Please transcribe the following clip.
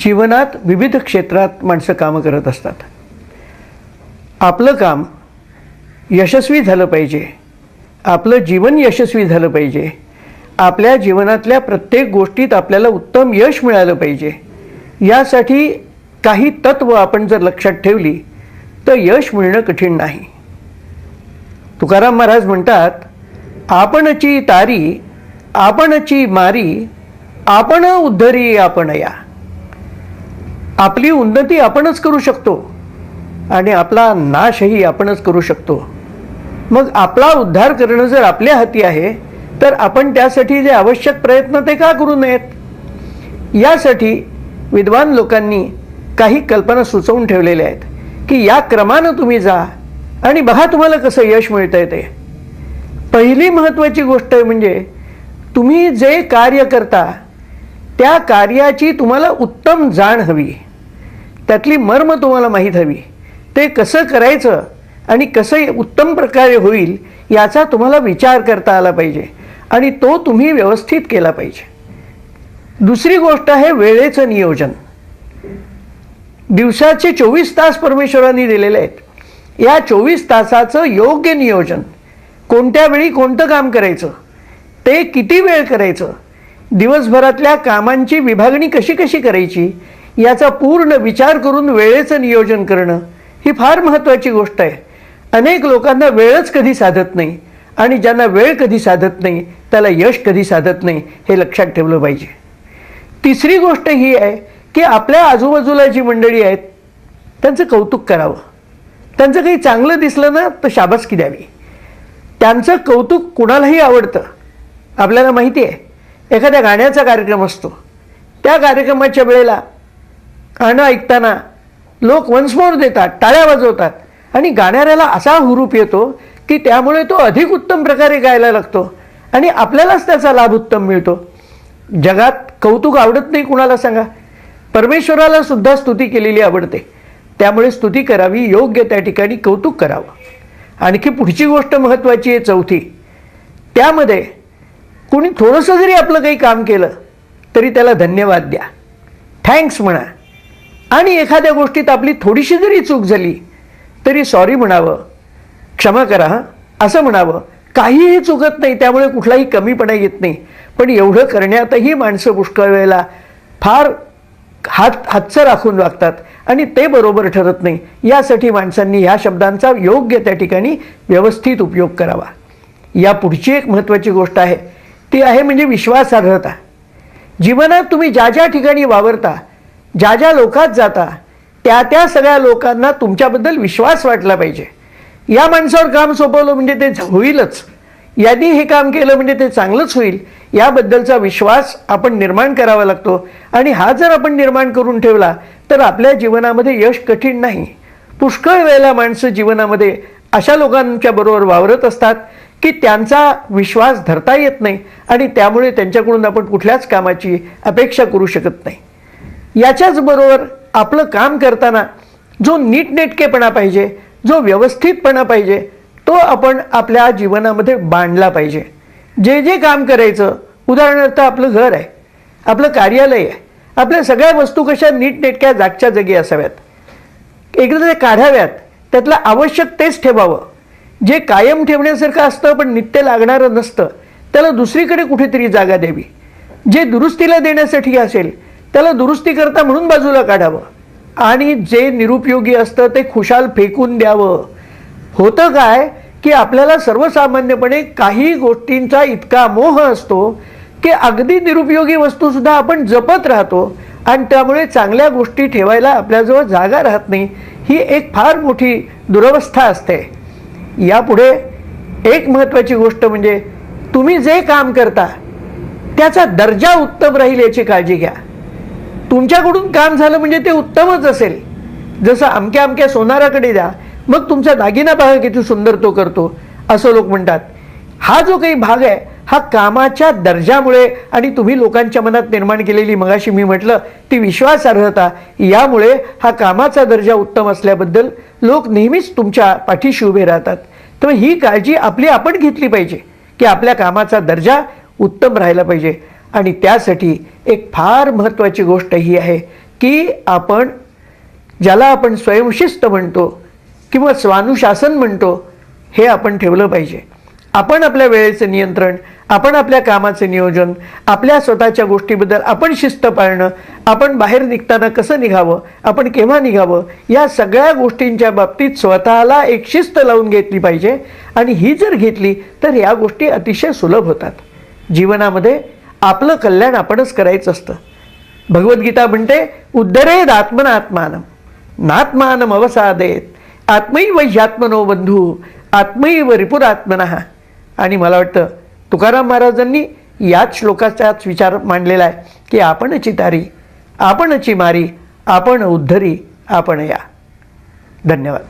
जीवनात विविध क्षेत्रात माणसं कामं करत असतात. आपलं काम यशस्वी झालं पाहिजे. आपलं जीवन यशस्वी झालं पाहिजे. आपल्या जीवनातल्या प्रत्येक गोष्टीत आपल्याला उत्तम यश मिळालं पाहिजे. यासाठी काही तत्व आपण जर लक्षात ठेवली तर यश मिळणं कठीण नाही. तुकाराम महाराज म्हणतात आपणची तारी आपणची मारी आपण उद्धरी आपण या. आपली उन्नती आपणच करू शकतो आणि आपला नाशही आपणच करू शकतो. मग आपला उद्धार करणं जर आपल्या हाती आहे तर आपण त्यासाठी जे आवश्यक प्रयत्न ते का करू नयेत? यासाठी विद्वान लोकांनी काही कल्पना सुचवून ठेवलेल्या आहेत की या क्रमानं तुम्ही जा आणि बघा तुम्हाला कसं यश मिळतं आहे ते. पहिली महत्त्वाची गोष्ट म्हणजे तुम्ही जे कार्य करता त्या कार्याची तुम्हाला उत्तम जाण हवी. त्यातली मर्म तुम्हाला माहीत हवी. ते कसं करायचं आणि कसं उत्तम प्रकारे होईल याचा तुम्हाला विचार करता आला पाहिजे आणि तो तुम्ही व्यवस्थित केला पाहिजे. दुसरी गोष्ट आहे वेळेचं नियोजन. दिवसाचे चोवीस तास परमेश्वरांनी दिलेले आहेत. या चोवीस तासाचं योग्य नियोजन. कोणत्या वेळी कोणतं काम करायचं? ते किती वेळ करायचं? दिवसभरातल्या कामांची विभागणी कशी कशी करायची? याचा पूर्ण विचार करून वेळेचं नियोजन करणं ही फार महत्त्वाची गोष्ट आहे. अनेक लोकांना वेळच कधी साधत नाही आणि ज्यांना वेळ कधी साधत नाही त्याला यश कधी साधत नाही हे लक्षात ठेवलं पाहिजे. तिसरी गोष्ट ही आहे की आपल्या आजूबाजूला जी मंडळी आहेत त्यांचं कौतुक करावं. त्यांचं काही चांगलं दिसलं ना तर शाबासकी द्यावी. त्यांचं कौतुक कुणालाही आवडतं आपल्याला माहिती आहे. एखाद्या गाण्याचा कार्यक्रम असतो. त्या कार्यक्रमाच्या वेळेला गाणं ऐकताना लोक वन्समोर देतात टाळ्या वाजवतात. आणि गाणाऱ्याला असा हुरूप येतो की त्यामुळे तो अधिक उत्तम प्रकारे गायला लागतो आणि आपल्यालाच त्याचा लाभ उत्तम मिळतो. जगात कौतुक आवडत नाही कुणाला सांगा. परमेश्वराला सुद्धा स्तुती केलेली आवडते. त्यामुळे स्तुती करावी योग्य त्या ठिकाणी कौतुक करावं. आणखी पुढची गोष्ट महत्त्वाची आहे चौथी. त्यामध्ये कुणी थोडंसं जरी आपलं काही काम केलं तरी त्याला धन्यवाद द्या. थँक्स म्हणा. आणि एखाद्या गोष्टीत आपली थोडीशी जरी चूक झाली तरी सॉरी म्हणावं. क्षमा करा असं म्हणावं. काहीही चुकत नाही त्यामुळे कुठलाही कमीपणा येत नाही. पण एवढं करण्यातही माणसं पुष्कळ वेळेला फार हात हातचं राखून वागतात आणि ते बरोबर ठरत नाही. यासाठी माणसांनी ह्या शब्दांचा योग्य त्या ठिकाणी व्यवस्थित उपयोग करावा. या पुढची एक महत्त्वाची गोष्ट आहे. ती आहे म्हणजे विश्वासार्हता. जीवनात तुम्ही ज्या ज्या ठिकाणी वावरता ज्या ज्या लोकात जाता त्या त्या सगळ्या लोकांना तुमच्याबद्दल विश्वास वाटला पाहिजे. या माणसावर काम सोपवलं म्हणजे ते होईलच. यांनी हे काम केलं म्हणजे ते चांगलंच होईल. याबद्दलचा विश्वास आपण निर्माण करावा लागतो. आणि हा जर आपण निर्माण करून ठेवला तर आपल्या जीवनामध्ये यश कठीण नाही. पुष्कळ वेळेला माणसं जीवनामध्ये अशा लोकांच्या बरोबर वावरत असतात की त्यांचा विश्वास धरता येत नाही आणि त्यामुळे त्यांच्याकडून आपण कुठल्याच कामाची अपेक्षा करू शकत नाही. याच्याच बरोबर आपलं काम करताना जो नीटनेटकेपणा पाहिजे जो व्यवस्थितपणा पाहिजे तो आपण आपल्या जीवनामध्ये बांधला पाहिजे. जे जे काम करायचं उदाहरणार्थ आपलं घर आहे आपलं कार्यालय आहे आपल्या सगळ्या वस्तू कशा नीटनेटक्या जागच्या जागी असाव्यात? एकदा ते काढाव्यात त्यातलं आवश्यक तेच ठेवावं. जे कायम ठेवण्यासारखं असतं पण नित्य लागणारं नसतं त्याला दुसरीकडे कुठेतरी जागा द्यावी. जे दुरुस्तीला देण्यासाठी असेल त्याला दुरुस्ती करता म्हणून बाजूला काढावं. आणि जे निरुपयोगी असतं ते खुशाल फेकून द्यावं. होतं काय की आपल्याला सर्वसामान्यपणे काही गोष्टींचा इतका मोह असतो की अगदी निरुपयोगी वस्तूसुद्धा आपण जपत राहतो आणि त्यामुळे चांगल्या गोष्टी ठेवायला आपल्याजवळ जागा राहत नाही ही एक फार मोठी दुरवस्था असते. यापुढे एक महत्त्वाची गोष्ट म्हणजे तुम्ही जे काम करता त्याचा दर्जा उत्तम राहील याची काळजी घ्या. तुमच्याकडून काम झालं म्हणजे ते उत्तमच असेल. जसं अमक्या अमक्या सोनाराकडे द्या मग तुमचा दागिना बघा किती सुंदर तो करतो असं लोक म्हणतात. हा जो काही भाग आहे हा कामाच्या दर्जामुळे आणि तुम्ही लोकांच्या मनात निर्माण केलेली मगाशी मी म्हटलं ती विश्वासार्हता यामुळे हा कामाचा दर्जा उत्तम असल्याबद्दल लोक नेहमीच तुमच्या पाठीशी उभे राहतात. तर ही काळजी आपली आपण घेतली पाहिजे की आपल्या कामाचा दर्जा उत्तम राहायला पाहिजे. आणि त्यासाठी एक फार महत्त्वाची गोष्ट ही आहे की आपण ज्याला आपण स्वयंशिस्त म्हणतो किंवा स्वानुशासन म्हणतो हे आपण ठेवलं पाहिजे. आपण आपल्या वेळेचं नियंत्रण आपण आपल्या कामाचं नियोजन आपल्या स्वतःच्या गोष्टीबद्दल आपण शिस्त पाळणं आपण बाहेर निघताना कसं निघावं आपण केव्हा निघावं या सगळ्या गोष्टींच्या बाबतीत स्वतःला एक शिस्त लावून घेतली पाहिजे. आणि ही जर घेतली तर या गोष्टी अतिशय सुलभ होतात. जीवनामध्ये आपलं कल्याण आपणच करायचं असतं. भगवद्गीता म्हणते उद्धरेद आत्मनात्मानम नात्मानम अवसादेत आत्मैव ह्यात्मनो बंधू आत्मैव रिपुरात्मनः. आणि मला वाटतं तुकाराम महाराजांनी याच श्लोकाचाच विचार मांडलेला आहे की आपणची तारी आपणची मारी आपण उद्धरी आपण या. धन्यवाद.